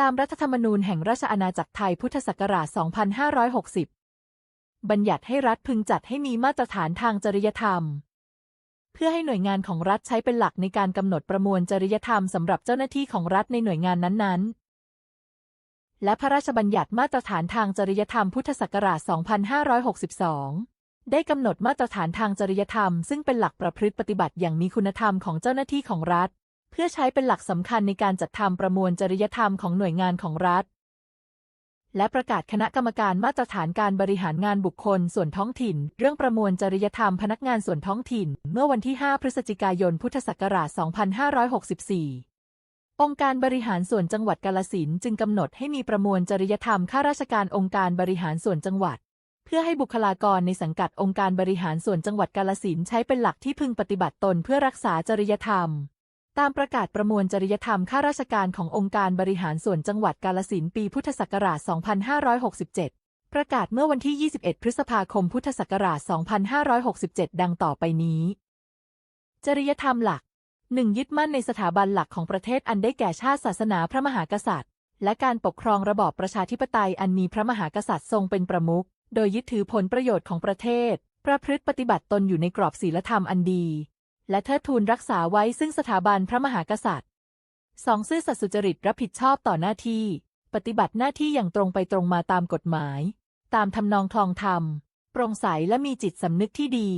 ตามรัฐธรรมนูญแห่งราชอาณาจักรไทยพุทธศักราช 2560 บัญญัติให้รัฐพึงจัดให้มีมาตรฐานทางจริยธรรม เพื่อให้หน่วยงานของรัฐใช้เป็นหลักในการกำหนดประมวลจริยธรรมสำหรับเจ้าหน้าที่ของรัฐในหน่วยงานนั้นๆ และพระราชบัญญัติมาตรฐานทางจริยธรรมพุทธศักราช 2562 ได้กำหนดมาตรฐานทางจริยธรรม ซึ่งเป็นหลักประพฤติปฏิบัติอย่างมีคุณธรรมของเจ้าหน้าที่ของรัฐ พื่อใช้เป็นหลักสำคัญในการจัดทำประมวลจริยธรรมของหน่วยงานของรัฐ และประกาศคณะกรรมการมาตรฐานการบริหารงานบุคคลส่วนท้องถิ่น เรื่องประมวลจริยธรรมพนักงานส่วนท้องถิ่น เมื่อวันที่ 5 พฤศจิกายน พุทธศักราช 2564องค์การบริหารส่วนจังหวัดกาลสินจึงกำหนดให้มีประมวลจริยธรรมข้าราชการองค์การบริหารส่วนจังหวัด เพื่อให้บุคลากรในสังกัดองค์การบริหารส่วนจังหวัดกาลสินใช้เป็นหลักที่พึงปฏิบัติตนเพื่อรักษาจริยธรรม ตามประกาศประมวลจริยธรรมข้าราชการขององค์การบริหารส่วนจังหวัดกาลสินปีพุทธศักราช 2567 ประกาศเมื่อวันที่ 21 พฤษภาคม พุทธศักราช 2567 ดังต่อไปนี้ จริยธรรมหลัก 1. ยึดมั่นในสถาบันหลักของประเทศอันได้แก่ชาติศาสนาพระมหากษัตริย์ และการปกครองระบอบประชาธิปไตยอันมีพระมหากษัตริย์ทรงเป็นประมุข โดยยึดถือผลประโยชน์ของประเทศ ประพฤติปฏิบัติตนอยู่ในกรอบศีลธรรมอันดี และเทิดทูนรักษาไว้ซึ่งสถาบันพระมหากษัตริย์ 2. ซื่อสัตย์สุจริตรับผิดชอบต่อหน้าที่ ปฏิบัติหน้าที่อย่างตรงไปตรงมาตามกฎหมาย ตามทำนองคลองธรรม โปร่งใสและมีจิตสำนึกที่ดี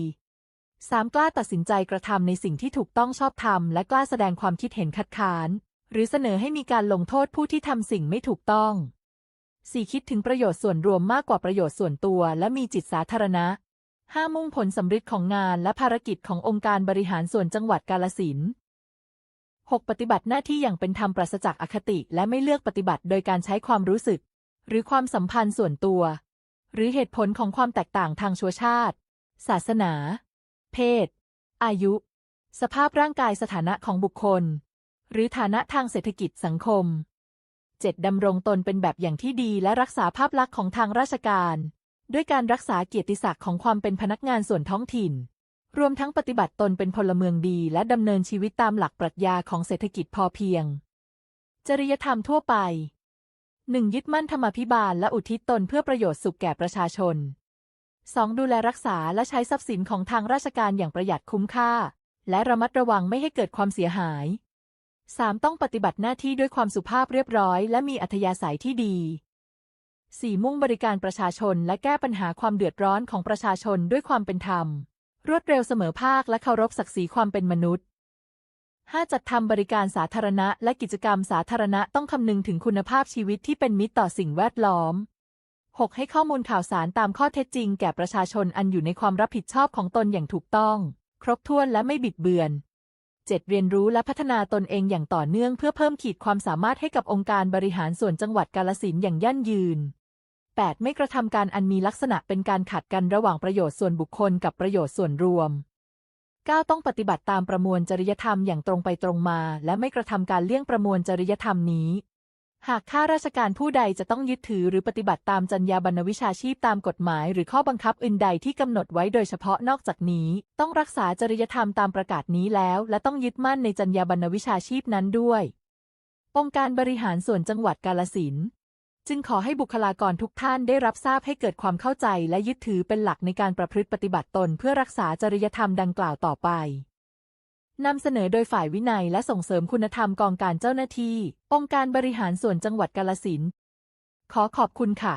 3. กล้าตัดสินใจกระทำในสิ่งที่ถูกต้องชอบธรรมและกล้าแสดงความคิดเห็นคัดค้าน หรือเสนอให้มีการลงโทษผู้ที่ทำสิ่งไม่ถูกต้อง 4. คิดถึงประโยชน์ส่วนรวมมากกว่าประโยชน์ส่วนตัว และมีจิตสาธารณะ 5. มุ่งผลสำฤทธิ์ของงานและภารกิจขององค์การบริหารส่วนจังหวัดกาลสิน 6. ปฏิบัติหน้าที่อย่างเป็นธรรมปราศจากอคติและไม่เลือกปฏิบัติโดยการใช้ความรู้สึก หรือความสัมพันธ์ส่วนตัว หรือเหตุผลของความแตกต่างทางชัวชาติ ศาสนา เพศ อายุ สภาพร่างกายสถานะของบุคคล หรือฐานะทางเศรษฐกิจสังคม 7. ดำรงตนเป็นแบบอย่างที่ดีและรักษาภาพลักษณ์ของทางราชการ ด้วยการรักษาเกียรติศักดิ์ของความเป็นพนักงานส่วนท้องถิ่น รวมทั้งปฏิบัติตนเป็นพลเมืองดี และดำเนินชีวิตตามหลักปรัชญาของเศรษฐกิจพอเพียง จริยธรรมทั่วไป 1. ยึดมั่นธรรมาภิบาลและอุทิศตนเพื่อประโยชน์สุขแก่ประชาชน 2. ดูแลรักษาและใช้ทรัพย์สินของทางราชการอย่างประหยัดคุ้มค่า และระมัดระวังไม่ให้เกิดความเสียหาย 3. ต้องปฏิบัติหน้าที่ด้วยความสุภาพเรียบร้อย และมีอัธยาศัยที่ดี 4. มุ่งบริการประชาชนและแก้ปัญหาความเดือดร้อนของประชาชนด้วยความเป็นธรรม รวดเร็วเสมอภาคและเคารพศักดิ์ศรีความเป็นมนุษย์ 5. จัดทำบริการสาธารณะและกิจกรรมสาธารณะต้องคำนึงถึงคุณภาพชีวิตที่เป็นมิตรต่อสิ่งแวดล้อม 6. ให้ข้อมูลข่าวสารตามข้อเท็จจริงแก่ประชาชนอันอยู่ในความรับผิดชอบของตนอย่างถูกต้อง ครบถ้วนและไม่บิดเบือน 7. เรียนรู้และพัฒนาตนเองอย่างต่อเนื่องเพื่อเพิ่มขีดความสามารถให้กับองค์การบริหารส่วนจังหวัดกาลสินอย่างยั่งยืน 8. ไม่กระทำการอันมีลักษณะเป็นการขัดกันระหว่างประโยชน์ส่วนบุคคลกับประโยชน์ส่วนรวม 9. ต้องปฏิบัติตามประมวลจริยธรรมอย่างตรงไปตรงมา และไม่กระทำการเลี่ยงประมวลจริยธรรมนี้ หากข้าราชการผู้ใดจะต้องยึดถือหรือปฏิบัติตามจรรยาบรรณวิชาชีพตามกฎหมาย หรือข้อบังคับอื่นใดที่กำหนดไว้โดยเฉพาะนอกจากนี้ ต้องรักษาจริยธรรมตามประกาศนี้แล้ว และต้องยึดมั่นในจรรยาบรรณวิชาชีพนั้นด้วยองค์การบริหารส่วนจังหวัดกาลสิน จึงขอให้บุคลากรทุกท่านได้รับทราบให้เกิดความเข้าใจและยึดถือเป็นหลักในการประพฤติปฏิบัติตนเพื่อรักษาจริยธรรมดังกล่าวต่อไปนำเสนอโดยฝ่ายวินัยและส่งเสริมคุณธรรมกองการเจ้าหน้าที่ องค์การบริหารส่วนจังหวัดกาลสินขอขอบคุณค่ะ